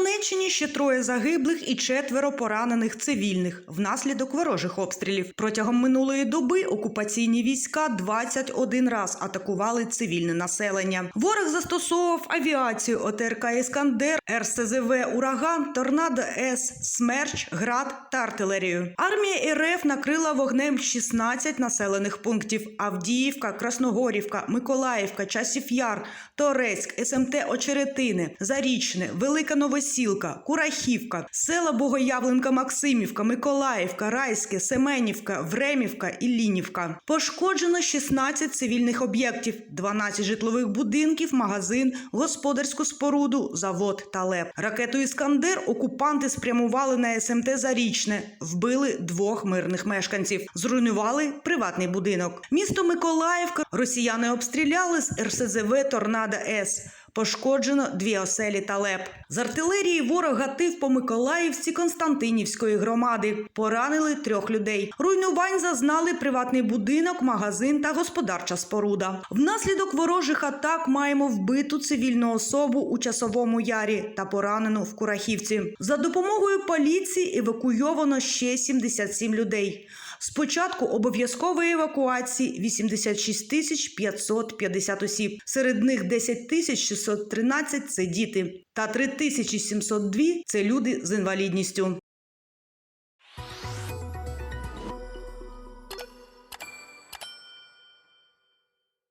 Донеччині ще троє загиблих і четверо поранених цивільних внаслідок ворожих обстрілів. Протягом минулої доби окупаційні війська 21 раз атакували цивільне населення. Ворог застосовував авіацію ОТРК Іскандер, РСЗВ Ураган, Торнадо С, Смерч, Град та артилерію. Армія РФ накрила вогнем 16 населених пунктів: Авдіївка, Красногорівка, Миколаївка, Часів Яр, Торецьк, СМТ Очеретини, Зарічне, Велика Новосілка, Курахівка, села Богоявленка, Максимівка, Миколаївка, Райське, Семенівка, Времівка і Лінівка. Пошкоджено 16 цивільних об'єктів, 12 житлових будинків, магазин, господарську споруду, завод та ЛЕП. Ракету Іскандер окупанти спрямували на СМТ Зарічне, вбили двох мирних мешканців, зруйнували приватний будинок. Місто Миколаївка росіяни обстріляли з РСЗВ Торнадо С. Пошкоджено дві оселі та леп. З артилерії ворог гатив по Миколаївці Константинівської громади. Поранили трьох людей. Руйнувань зазнали приватний будинок, магазин та господарча споруда. Внаслідок ворожих атак маємо вбиту цивільну особу у часовому ярі та поранену в Курахівці. За допомогою поліції евакуйовано ще 77 людей. Спочатку обов'язкової евакуації 86 тисяч 550 осіб. Серед них 10 тисяч 613 – це діти. Та 3702 – це люди з інвалідністю.